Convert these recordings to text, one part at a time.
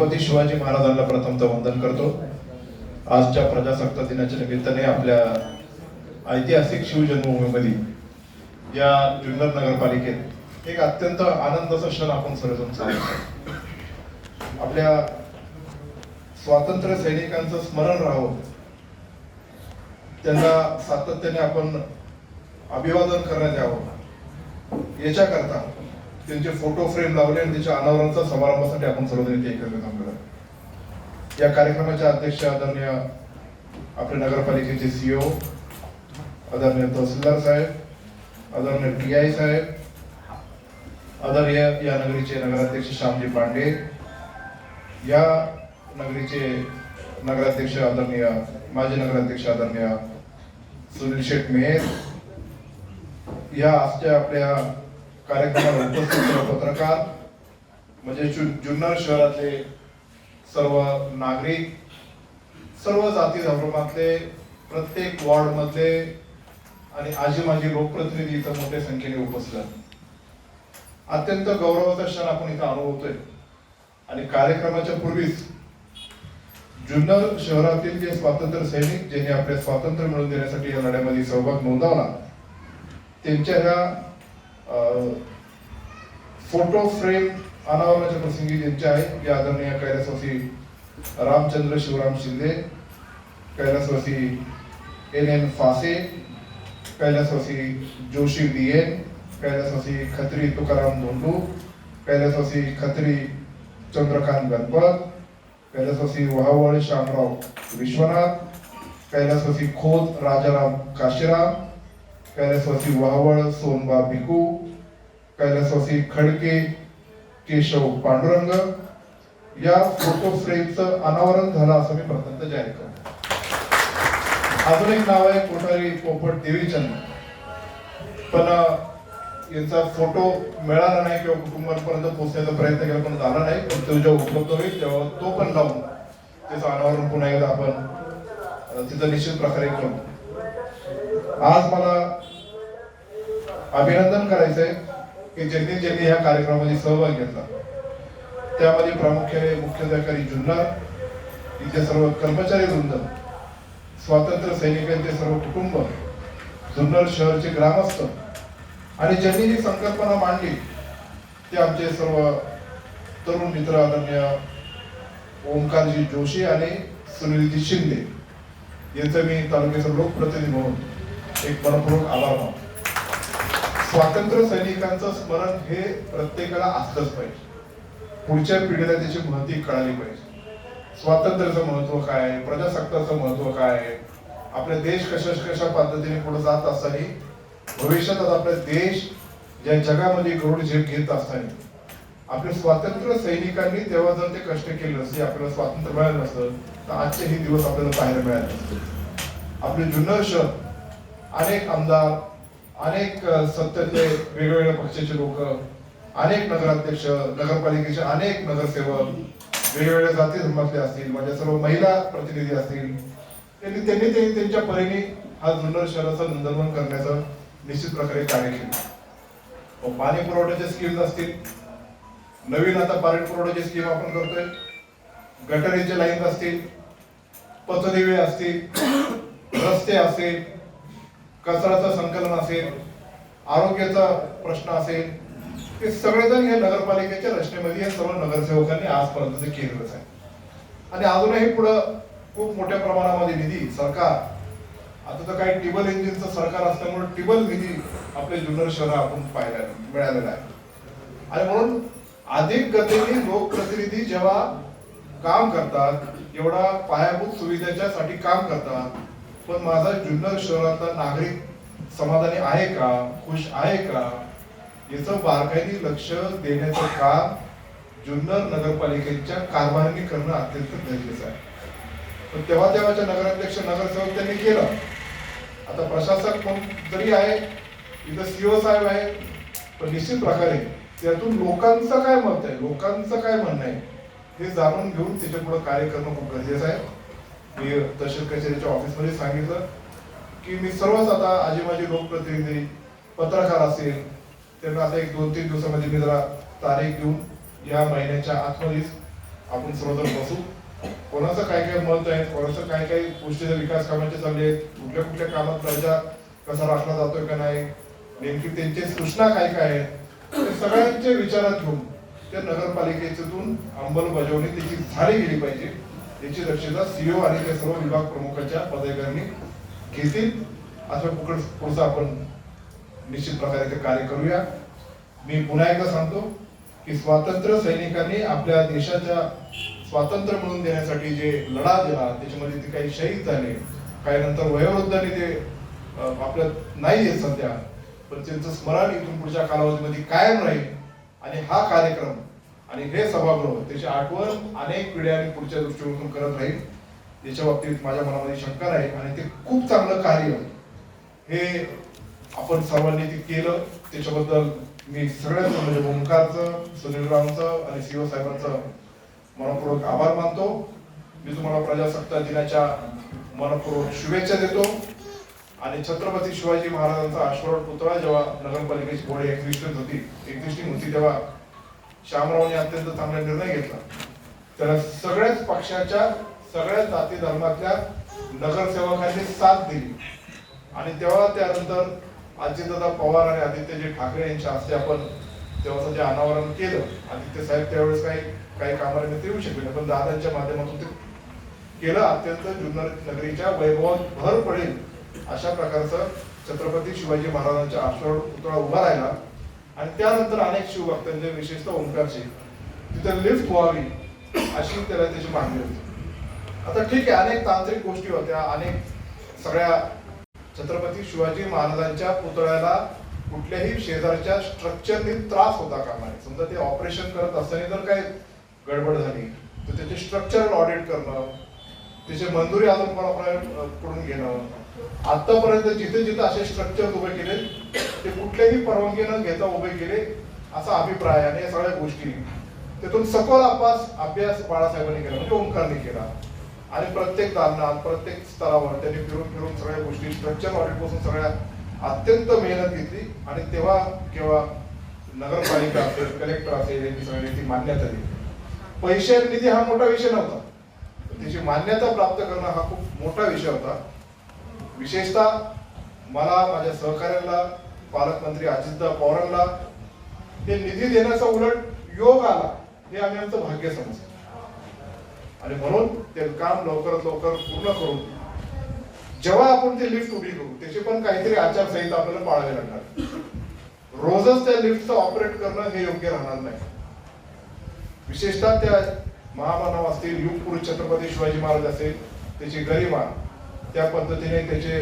छत्रपती शिवाजी महाराजांना प्रथमतः वंदन करतो. आजच्या प्रजासत्ताक दिनाच्या निमित्ताने आपल्या ऐतिहासिक शिवजन्मभूमीमध्ये या जुन्नर नगरपालिकेत एक अत्यंत आनंदाचा क्षण आपण सर्वजण साजरा आपल्या स्वातंत्र्य सैनिकांचं स्मरण राहावं त्यांना सातत्याने आपण अभिवादन करण्यात यावं. याच्याकरता त्यांचे फोटो फ्रेम लावले आणि त्याच्या अनावरणचा समारंभासाठी आपण सर्वजण इथे एकत्र जमलो या कार्यक्रमाच्या अध्यक्ष आदरणीय आपले नगरपालिकेचे सीओ आदरणीय तहसीलदार साहेब आदरणीय टी आय साहेब आदरणीय या नगरीचे नगराध्यक्ष श्यामजी पांडे या नगरीचे नगराध्यक्ष आदरणीय माजी नगराध्यक्ष आदरणीय सुनील शेठ मेहर या आजच्या आपल्या कार्यक्रमाला उपस्थित पत्रकार म्हणजे जु- जुन्नर शहरातले सर्व नागरिक सर्व जाती धर्मातले प्रत्येक वॉर्ड मधले आणि आजी माझी लोकप्रतिनिधी इथं मोठ्या संख्येने उपस्थित अत्यंत गौरवाचा क्षण आपण इथं अनुभवतोय. आणि कार्यक्रमाच्या पूर्वीच जुन्नर शहरातील जे स्वातंत्र्य सैनिक ज्यांनी आपले स्वातंत्र्य मिळवून देण्यासाठी या लढ्यामध्ये सहभाग नोंदवला त्यांच्या ह्या फोटो फ्रेम अनावरणाच्या प्रसंगी ज्यांचे आहेत या आदरणीय कैलासवासी रामचंद्र शिवराम शिंदे कैलासवासी एन एन फासे कैलासवासी जोशी डी एन कैलासवासी खत्री तुकाराम धोंडू कैलासवासी खत्री चंद्रकांत गणपत कैलासवासी वहावळ श्यामराव विश्वनाथ कैलासवासी खोत राजाराम काशीराम कैलासवासी वावळ सोनबा भिकू कैलासवासी खडके केशव पांडुरंग या फोटो फ्रेमचं अनावरण झालं असं मी प्रथमतः जाहीर करतो. अजून एक नाव आहे कोठारी पोपट देवीचंद. पण यांचा फोटो मिळाला नाही किंवा कुटुंबापर्यंत पोहोचण्याचा प्रयत्न केला पण झाला नाही. पण तो जेव्हा उपलब्ध होईल तेव्हा तो पण लावून त्याचं अनावरण पुन्हा एकदा आपण तिथं निश्चित प्रकारे करू. आज मला अभिनंदन करायचंय की ज्यांनी ज्यांनी ह्या कार्यक्रमामध्ये सहभाग घेतला. त्यामध्ये प्रामुख्याने मुख्याधिकारी जुन्नर इथे सर्व कर्मचारी वृंद स्वातंत्र्य सैनिकांचे सर्व कुटुंब जुन्नर शहरचे ग्रामस्थ आणि ज्यांनी जी संकल्पना मांडली ते आमचे सर्व तरुण मित्र आदरणीय ओंकारजी जोशी आणि सुनीलजी शिंदे यांचं मी तालुक्याचा लोकप्रतिनिधी म्हणून एक मनपूर्वक आभार मानतो. स्वातंत्र्य सैनिकांचं स्मरण हे प्रत्येकाला असलंच पाहिजे. पुढच्या पिढीला त्याची महती कळाली पाहिजे. स्वातंत्र्याचं महत्त्व काय आहे? प्रजासत्ताचं महत्त्व काय आहे? आपले देश कशा कशा पद्धतीने पुढे जात असताना भविष्यात आपला देश या जगामध्ये गरुड झेप घेत असताना आपल्या स्वातंत्र्य सैनिकांनी तेव्हा जर ते कष्ट केले नसते आपल्याला स्वातंत्र्य मिळालं नसतं तर आजचे हे दिवस आपल्याला पाहायला मिळाले नसते. आपले जुन्नर शहर अनेक आमदार अनेक अ, सत्तेतले वेगवेगळ्या पक्षाचे लोक अनेक नगराध्यक्ष नगरपालिकेचे अनेक नगरसेवक वेगवेगळ्या जाती धर्मातले असतील म्हणजे सर्व महिला प्रतिनिधी असतील त्यांनी त्यांनी ते त्यांच्या परीने हा जुन्नर शहराचं नंदनवन करण्याचं निश्चित प्रकारे कार्य केलं. पाणी पुरवठ्याच्या स्कीम्स असतील. नवीन आता पाणी पुरवठ्याची स्कीम आपण करतोय. गटरीचे लाईन्स असतील. पथदिवे असतील. रस्ते असतील कचऱ्याचं संकलन असेल आरोग्याचा प्रश्न असेल हे सगळेजण या नगरपालिकेच्या रचनेमध्ये या सर्व नगरसेवकांनी आजपर्यंत ते केलेलंच आहे. आणि अजूनही पुढं खूप मोठ्या प्रमाणामध्ये निधी सरकार आता तर काही टिबल इंजिनचं सरकार असल्यामुळे टिबल निधी आपल्या जुन्नर शहर आपण पाहायला मिळालेला आहे. आणि म्हणून अधिक गतीने लोकप्रतिनिधी जेव्हा काम करतात एवढा पायाभूत सुविधेच्या साठी काम करतात पण माझा जुन्नर शहरातला नागरिक समाधानी आहे का? खुश आहे का? याचं बारकाईने लक्ष देण्याचं काम जुन्नर नगरपालिकेच्या कारभाराने करणं अत्यंत गरजेचं आहे. पण तेव्हा तेव्हाच्या नगराध्यक्ष नगरसेवक त्यांनी केलं. आता प्रशासक पण जरी आहे इथं सीओ साहेब आहे पण निश्चित प्रकारे त्यातून लोकांचं काय मत आहे? लोकांचं काय म्हणणं आहे? हे जाणून घेऊन त्याच्या पुढे कार्य करणं खूप गरजेचं आहे. मी तहसील कचेरीच्या ऑफिसमध्ये सांगितलं की मी सर्वच आता आजी माझी लोकप्रतिनिधी पत्रकार असेल त्यांना आता एक दोन तीन दिवसामध्ये मी जरा तारीख घेऊन या महिन्याच्या आतमध्येच आपण सर्वजण बसू. कोणाचं काय काय मत आहे कोणाचं काय काय गोष्टीचे विकास कामाचे चालले आहेत कुठल्या कुठल्या कामात प्रजा कसा राखला जातोय का नाही नेमकी त्यांची सूचना काय काय आहेत सगळ्यांचे विचारात घेऊन त्या नगरपालिकेच्यातून अंमलबजावणी त्याची झाली गेली पाहिजे. याची दक्षता सीओ आणि त्या सर्व विभाग प्रमुखांच्या पदाधिकाऱ्यांनी घेतील. असं पुढं- पुढचं आपण निश्चित प्रकारे ते कार्य करूया. मी पुन्हा एकदा सांगतो की स्वातंत्र्य सैनिकांनी आपल्या देशाच्या स्वातंत्र्य मिळवून देण्यासाठी जे लढा दिला त्याच्यामध्ये ते काही शहीद झाले. काही नंतर वयोवृद्धांनी ते आपल्या आपल्यात नाही आहेत सध्या पण त्यांचं स्मरण इथून पुढच्या कालावधीमध्ये कायम राहील. आणि हा कार्यक्रम आणि हे सभागृह त्याची आठवण अनेक पिढ्यांनी पुढच्या दृष्टिकोनातून करत राहील. याच्या बाबतीत माझ्या मनामध्ये शंका नाही आणि ते खूप चांगलं कार्य हे आपण सर्वांनी ते केलं. त्याच्याबद्दल मी सगळ्यांचं म्हणजे ओंकारचं सुनील रामचं आणि सीओ साहेबांचं मनपूर्वक आभार मानतो. मी तुम्हाला प्रजासत्ताक दिनाच्या मनपूर्वक शुभेच्छा देतो. आणि छत्रपती शिवाजी महाराजांचा अश्वरोड पुतळा जेव्हा नगरपालिकेची बोर्ड एक्झिस्टन्स होती एक्झिस्टिंग होती तेव्हा श्यामरावने अत्यंत चांगला निर्णय घेतला. त्याला सगळ्याच पक्षाच्या सगळ्याच जाती धर्मातल्या नगरसेवकांनी साथ दिली. आणि तेव्हा त्यानंतर अजितदादा पवार आणि आदित्यजी ठाकरे यांच्या हस्ते आपण तेव्हा जे अनावरण केलं आदित्य साहेब त्यावेळेस काही काही कामानिमित्त येऊ शकले नाही पण दादांच्या माध्यमातून ते केलं. अत्यंत जुन्नर नगरीच्या वैभवात भर पडेल अशा प्रकारचं छत्रपती शिवाजी महाराजांच्या आश्रम पुतळा उभा राहिला. आणि त्यानंतर अनेक शिवभक्तांचे विशेषतः ओंकारचे तिथे लिफ्ट व्हावी अशी त्याला त्याची मागणी होती. आता ठीक आहे अनेक तांत्रिक गोष्टी होत्या. अनेक सगळ्या छत्रपती शिवाजी महाराजांच्या पुतळ्याला कुठल्याही शेजारच्या स्ट्रक्चरने त्रास होता कामा नये. समजा ते ऑपरेशन करत असताना जर काही गडबड झाली तर त्याचे स्ट्रक्चरल ऑडिट करणं त्याचे मंजुरी अजून कोणाकडून घेणं आतापर्यंत जिथे जिथे असे स्ट्रक्चर उभे केले ते कुठल्याही परवानगी न घेता उभे केले असा अभिप्राय आणि या सगळ्या गोष्टी. त्यातून सखोल अभ्यास अभ्यास बाळासाहेबांनी केला म्हणजे ओंकारने केला. आणि प्रत्येक दालनात प्रत्येक स्तरावर त्यांनी फिरून फिरून सगळ्या गोष्टी स्ट्रक्चर ऑडिटपासून सगळ्या अत्यंत मेहनत घेतली. आणि तेव्हा केव्हा नगरपालिका असेल कलेक्टर असेल यांनी सगळ्यांनी ती मान्यता दिली. पैसे निधी हा मोठा विषय नव्हता. त्याची मान्यता प्राप्त करणं हा खूप मोठा विषय होता. विशेषतः मला माझ्या सहकार्याला पालकमंत्री अजितदा पवारांना हे निधी देण्याचा उलट योग आला हे आम्ही आमचं भाग्य समजतो. आणि म्हणून ते काम लवकरात लवकर पूर्ण करून जेव्हा आपण ते लिफ्ट उभी करू त्याची पण काहीतरी आचारसंहिता आपल्याला पाळावी लागणार. रोजच त्या लिफ्टचं ऑपरेट करणं हे योग्य राहणार नाही. विशेषतः त्या महामानव असतील युगपुरुष छत्रपती शिवाजी महाराज असेल त्याची गरिमा त्या पद्धतीने त्याचे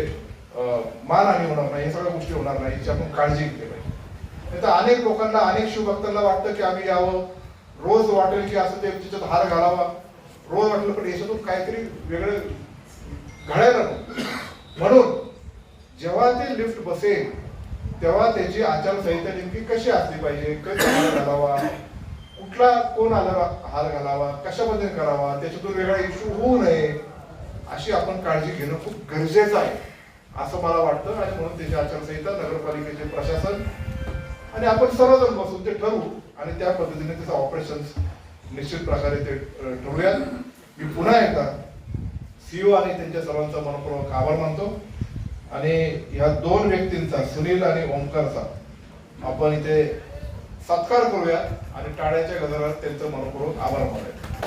मानहानी होणार नाही सगळ्या गोष्टी होणार नाही याची आपण काळजी घेतली पाहिजे. नाही तर अनेक लोकांना अनेक शिवभक्तांना वाटतं की आम्ही यावं. रोज वाटेल की असं ते त्याच्यात हार घालावा. रोज वाटलं पण याच्यातून काहीतरी वेगळं घडायला नको. म्हणून जेव्हा ते लिफ्ट बसेल तेव्हा त्याची आचारसंहिता नेमकी कशी असली पाहिजे? कधी हार घालावा? कुठला कोण आला हार घालावा? कशा करावा? त्याच्यातून वेगळा इश्यू होऊ नये. अशी आपण काळजी घेणं खूप गरजेचं आहे असं मला वाटतं. आणि म्हणून त्याची आचारसंहिता नगरपालिकेचे प्रशासन आणि आपण सर्वजण बसून ते ठरवू. आणि त्या पद्धतीने त्याचं ऑपरेशन निश्चित प्रकारे ते ठरवूया ठरवूयात. मी पुन्हा एकदा सीओ आणि त्यांच्या सर्वांचा मनपूर्वक आभार मानतो. आणि ह्या दोन व्यक्तींचा सुनील आणि ओंकारचा आपण इथे सत्कार करूया. आणि टाळ्याच्या गजरात त्यांचं मनपूर्वक आभार मानूया